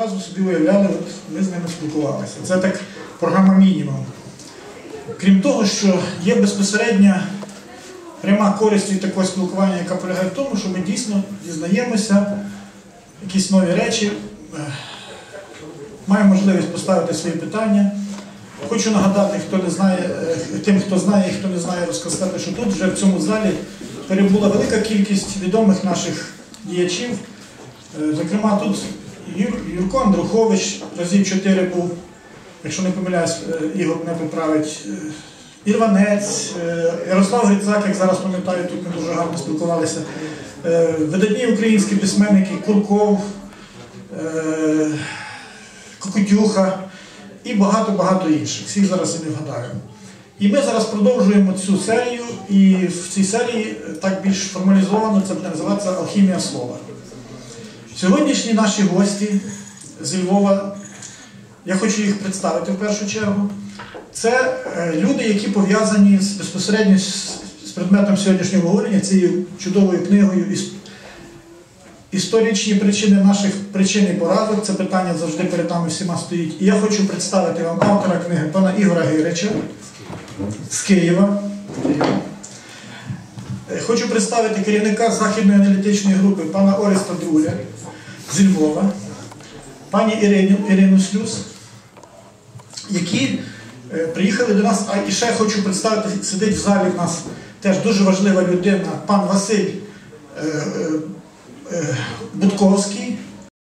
Разу собі уявляли, от ми з ними спілкувалися. Це так програма мінімум. Крім того, що є безпосередня пряма користь від такого спілкування, яка полягає в тому, що ми дійсно дізнаємося якісь нові речі, е, маємо можливість поставити свої питання. Хочу нагадати, хто не знає, е, тим, хто знає і хто не знає, розказати, що тут вже в цьому залі перебула велика кількість відомих наших діячів. Е, Зокрема, тут Юр, Юрко Андрухович разів чотири був, якщо не помиляюсь, е, Ігор не поправить. е, Ірванець, е, Ярослав Грицак, як зараз пам'ятаю, тут ми дуже гарно спілкувалися. Видатні українські письменники Курков, Кокотюха і багато-багато інших. Всіх зараз я не вгадаю. І ми зараз продовжуємо цю серію, і в цій серії так більш формалізовано це буде називатися Алхімія слова. Сьогоднішні наші гості зі Львова, я хочу їх представити в першу чергу. Це е, люди, які пов'язані з, безпосередньо з, предметом сьогоднішнього говорення, цією чудовою книгою Історичні причини наших причин і поразок. Це питання завжди перед нами всіма стоїть. І я хочу представити вам автора книги пана Ігора Гирича з Києва. Хочу представити керівника Західної аналітичної групи пана Ореста Друля зі Львова, пані Ірину, Ірину Слюс, які е, приїхали до нас, а і ще хочу представити, сидить в залі в нас теж дуже важлива людина, пан Василь е, е, Будковський,